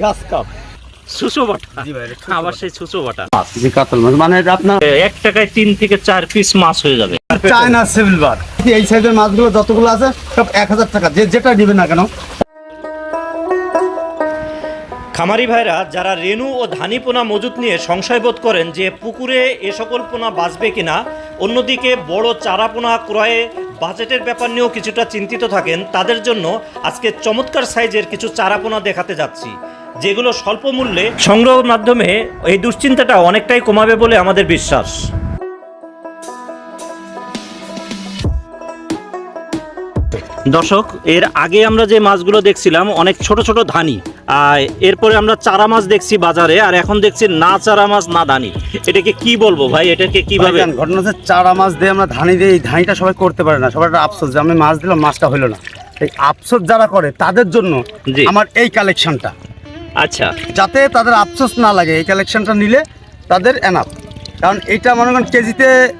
গ্রাস cup. সুসো বাটা। জি ভাই, এটা সুসো আবার সেই সুসো বাটা। জি কাতল মাছ মানে আপনার এক টাকায় তিন থেকে চার পিস মাছ হয়ে যাবে। China silver. এই সাইজের মাছগুলো যতগুলো আছে সব এক হাজার টাকা। যে যেটা নেবে না কেন। খামারি ভাইরা যারা রেণু ও ধানি পোনা মজুত নিয়ে সংশয় বোধ করেন যে পুকুরে এ সকল পোনা বাঁচবে কিনা অন্যদিকে বড় চারা পোনা ক্রয়ে বাজেটের ব্যাপার নিয়েও কিছুটা চিন্তিত থাকেন তাদের জন্য আজকে চমৎকার সাইজের কিছু চারা পোনা দেখাতে যাচ্ছি। যেগুলো স্বল্প মূল্যে সংগ্রহের মাধ্যমে এই দুশ্চিন্তাটা অনেকটাই কমাবে বলে আমাদের বিশ্বাস। দর্শক এর আগে আমরা যে মাছগুলো দেখছিলাম অনেক ছোট ছোট ধানি। আর এরপরে আমরা চারা মাছ দেখছি বাজারে আর এখন দেখছি না চারা মাছ না ধানি। এটাকে কি বলব ভাই? এটাকে কীভাবে ঘটনা হচ্ছে চারা মাছ দিয়ে আমরা ধানি দিয়ে এই ধানিটা সবাই করতে পারে না। সবার একটা আফসোস যে আমি মাছ দিলাম মাছটা হলো না। এই আফসোস যারা করে তাদের জন্য। আমার এই কালেকশনটা আচ্ছা। যাতে তাদের আফসোস না লাগে এই কালেকশনটা নিলে তাদের এনাফ কারণ এটা মনে করেন কেজিতে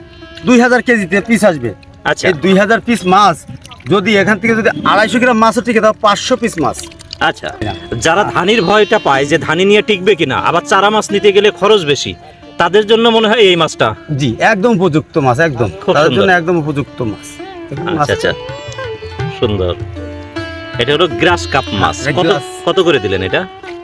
দুই হাজার কেজিতে পিস আসবে। আচ্ছা। এই দুই হাজার পিস মাছ যদি এখান থেকে যদি আড়াইশো গ্রাম মাছও টিকে তাও পাঁচশো পিস মাছ। আচ্ছা। যারা ধানির ভয়টা পায় যে ধানি নিয়ে টিকবে কিনা আবার চারা মাছ নিতে গেলে খরচ বেশি তাদের জন্য মনে হয় এই মাছটা। জি একদম উপযুক্ত মাছ একদম। তাদের জন্য একদম উপযুক্ত মাছ- আচ্ছা আচ্ছা। সুন্দর। এটা হলো গ্রাস কাপ মাছ। হ্যাঁ, কত কত করে দিলেন এটা?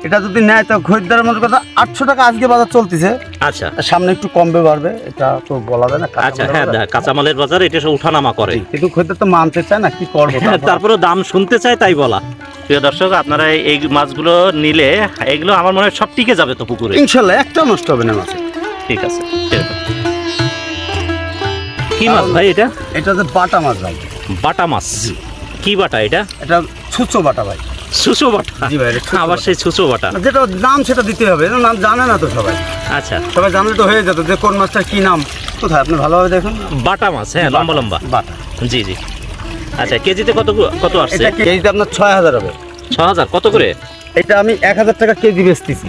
এটা যদি নেয় তো খরিদ্দারের মতো কথা আটশো টাকা আজকে বাজার চলতেছে। আচ্ছা। সামনে একটু কমবে বাড়বে এটা তো বলা যায় না কাঁচা আচ্ছা হ্যাঁ কাঁচামালের বাজার এটা সব উঠানামা করে। কিন্তু খরিদ্দার তো মানতে চায় না কি করব তারপরে? দাম শুনতে চাই তাই বলা। প্রিয় দর্শক আপনারা এই মাছগুলো নিলে এগুলো আমার মনে হয় সব টিকে যাবে তো পুকুরে। ইনশাল্লাহ একটা নষ্ট হবে না মাছ। ঠিক আছে কি মাছ ভাই এটা? এটা হচ্ছে বাটা মাছ ভাই। বাটা মাছ। কি বাটা এটা? এটা ছুচো বাটা ভাই। সুসো বাটা? জি ভাই, এটা সুসো আবার বাটা। সেই সুসো বাটা? যেটা নাম সেটা দিতে হবে এটা নাম জানে না তো সবাই। আচ্ছা। সবাই জানলে তো হয়ে যেত যে কোন মাছটা কি নাম। কোথায়? আপনি ভালোভাবে দেখুন। বাটা মাছ হ্যাঁ লম্বা লম্বা। বাটা। জি জি। আচ্ছা কেজিতে কত কত আসছে? এটা কেজিতে আপনার ছয় হাজার হবে। ছ হাজার কত করে? এটা আমি এক হাজার টাকা কেজি বেচতেছি।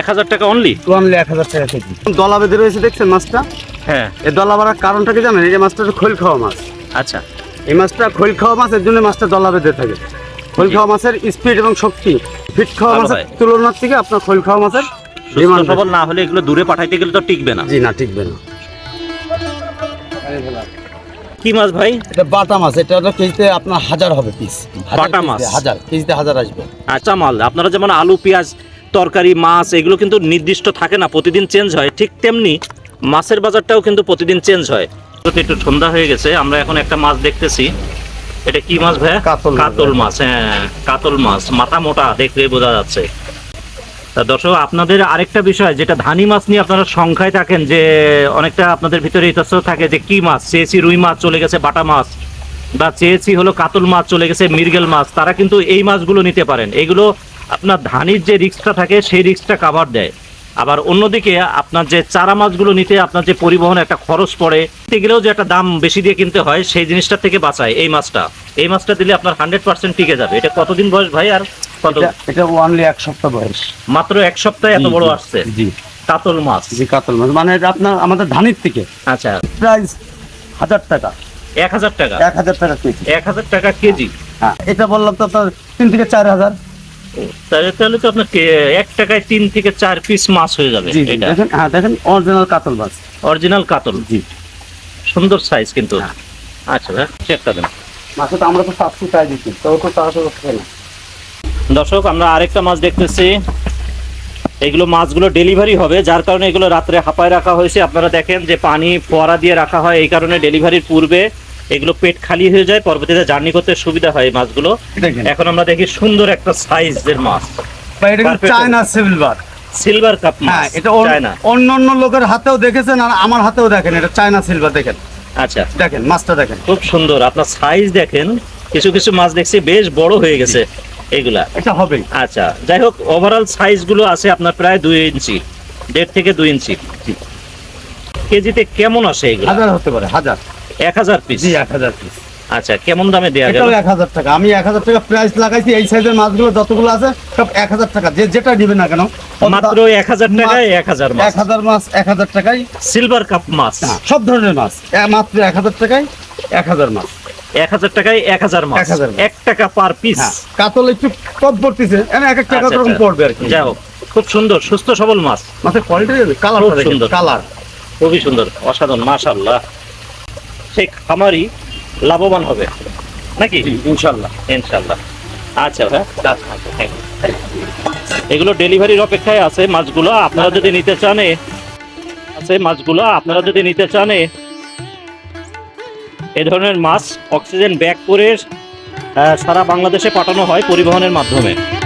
এক হাজার টাকা অনলি তো আনলে এক হাজার টাকা কেজি। দলা বেঁধে রয়েছে দেখছেন মাছটা? হ্যাঁ। এই দলা বাড়ার কারণটা কি জানেন? এই যে মাছটা হচ্ছে খোল খাওয়া মাছ। আচ্ছা। এই মাছটা খোল খাওয়া মাছ এর জন্য মাছটা দলা বেঁধে থাকে। খোল খাওয়া মাছের স্পিড এবং শক্তি ফিট খাওয়া মাছের তুলনার থেকে আপনার খোল খাওয়া মাছের ডিমান্ড সবল না হলে এগুলো দূরে পাঠাইতে গেলে তো টিকবে না। জি না টিকবে না। কি মাছ ভাই? এটা বাটা মাছ এটা হলো কেজিতে আপনার হাজার হবে পিস বাটা মাছ? হাজার কেজিতে হাজার আসবে। আচ্ছা মাল আপনারা যেমন আলু পেঁয়াজ তরকারি মাছ এগুলো কিন্তু নির্দিষ্ট থাকে না প্রতিদিন চেঞ্জ হয়। ঠিক তেমনি মাছের বাজারটাও কিন্তু প্রতিদিন চেঞ্জ হয়। একটু সন্ধ্যা হয়ে গেছে আমরা এখন একটা মাছ দেখতেছি। এটা কি মাছ ভাইয়া? কাতল মাছ। হ্যাঁ কাতল মাছ। মাথা মোটা দেখলে বোঝা যাচ্ছে। দর্শক আপনাদের আরেকটা বিষয় যেটা ধানি মাছ নিয়ে আপনারা সংখ্যায় থাকেন যে অনেকটা আপনাদের ভিতরে ইতস্ত থাকে যে কি মাছ চেয়েছি রুই মাছ চলে গেছে বাটা মাছ বা চেয়েছি হলো কাতল মাছ চলে গেছে মৃগেল মাছ তারা কিন্তু এই মাছগুলো নিতে পারেন। এগুলো আপনার ধানির যে রিস্কটা থাকে সেই রিস্কটা কাভার দেয়। আবার অন্যদিকে আপনার যে চারা মাছগুলো নিতে আপনার যে পরিবহন একটা খরচ পড়ে নিতে গেলেও যে একটা দাম বেশি দিয়ে কিনতে হয় সেই জিনিসটা থেকে বাঁচায় এই মাছটা। এই মাছটা দিলে আপনার হান্ড্রেড পার্সেন্ট টিকে যাবে। এটা কতদিন বয়স ভাই আর কত এটা ওনলি এক সপ্তাহ বয়স। মাত্র এক সপ্তাহে এত বড় আসছে? জি। কাতল মাছ। জি কাতল মাছ। মানে এটা আপনার আমাদের ধানির থেকে। আচ্ছা। প্রাইস হাজার টাকা। এক হাজার টাকা? এক হাজার টাকা কেজি। এক হাজার টাকা কেজি? হ্যাঁ এটা বললাম তো আপনার তিন থেকে চার হাজার। তাহলে তাহলে তো আপনার কে- এক টাকায় তিন থেকে চার পিস মাছ হয়ে যাবে দেখেন হ্যাঁ দেখেন অরিজিনাল কাতল মাছ। অরিজিনাল কাতল। জি। সুন্দর সাইজ কিন্তু। হ্যাঁ। আচ্ছা ভাই চেকটা দেন। মাছে তো আমরা তো সাতশো চাই দিচ্ছি তো তো তাড়াতাড়ি হচ্ছে না। দর্শক আমরা আরেকটা মাছ দেখতেছি। এগুলো মাছগুলো ডেলিভারি হবে যার কারণে এগুলো রাত্রে হাঁপায় রাখা হয়েছে। আপনারা দেখেন যে পানি ফোয়ারা দিয়ে রাখা হয় এই কারণে ডেলিভারির পূর্বে এগুলো পেট খালি হয়ে যায় পরবর্তীতে জার্নি করতে সুবিধা হয় মাছগুলো। এখন আমরা দেখি সুন্দর একটা সাইজের মাছ. চায়না সিলভার সিলভার কাপ হ্যাঁ এটা অন্য- চায়না অন্য লোকের হাতেও দেখেছেন আর আমার হাতেও দেখেন এটা চায়না সিলভার দেখেন। আচ্ছা। দেখেন মাছটা দেখেন। খুব সুন্দর আপনার সাইজ দেখেন কিছু কিছু মাছ দেখছি বেশ বড় হয়ে গেছে এগুলা। এটা হবেই। আচ্ছা যাই হোক ওভারঅল সাইজগুলো আছে আপনার প্রায় দুই ইঞ্চি দেড় থেকে দুই ইঞ্চি। কেজিতে কেমন আসে এগুলো? হাজার হতে পারে হাজার। এক হাজার পিস জি এক হাজার পিস আচ্ছা কেমন দামে দেওয়া গেল এটাও এক হাজার টাকা আমি এক হাজার টাকা প্রাইস লাগাইছি এই সাইজের মাছগুলো যতগুলো আছে সব এক হাজার টাকা যে যেটা না কেন মাত্র এক হাজার টাকায় এক হাজার মাছ এক হাজার মাছ এক হাজার টাকায় সিলভার কাপ মাছ হ্যাঁ, সব ধরনের মাছ মাত্র এক হাজার টাকায় এক হাজার মাছ এক হাজার টাকায় এক হাজার মাছ 1000 মাছ। এক টাকা পার পিস হ্যাঁ কাতল একটু কম পড়তেছে এনে এক এক টাকা আচ্ছা, আচ্ছা। পড়বে আর কি যাই হোক খুব সুন্দর সুস্থ সবল মাছ মাছের কোয়ালিটি কালার খুব সুন্দর। কালার খুবই সুন্দর অসাধারণ মাশাল্লাহ সেই খামারি লাভবান হবে। নাকি? ইনশাল্লাহ ইনশাল্লাহ আচ্ছা এগুলো ডেলিভারির অপেক্ষায় আছে মাছগুলো আপনারা যদি নিতে চান আছে মাছগুলো আপনারা যদি নিতে চান এ- ধরনের মাছ অক্সিজেন ব্যাগ করে সারা বাংলাদেশে পাঠানো হয় পরিবহনের মাধ্যমে।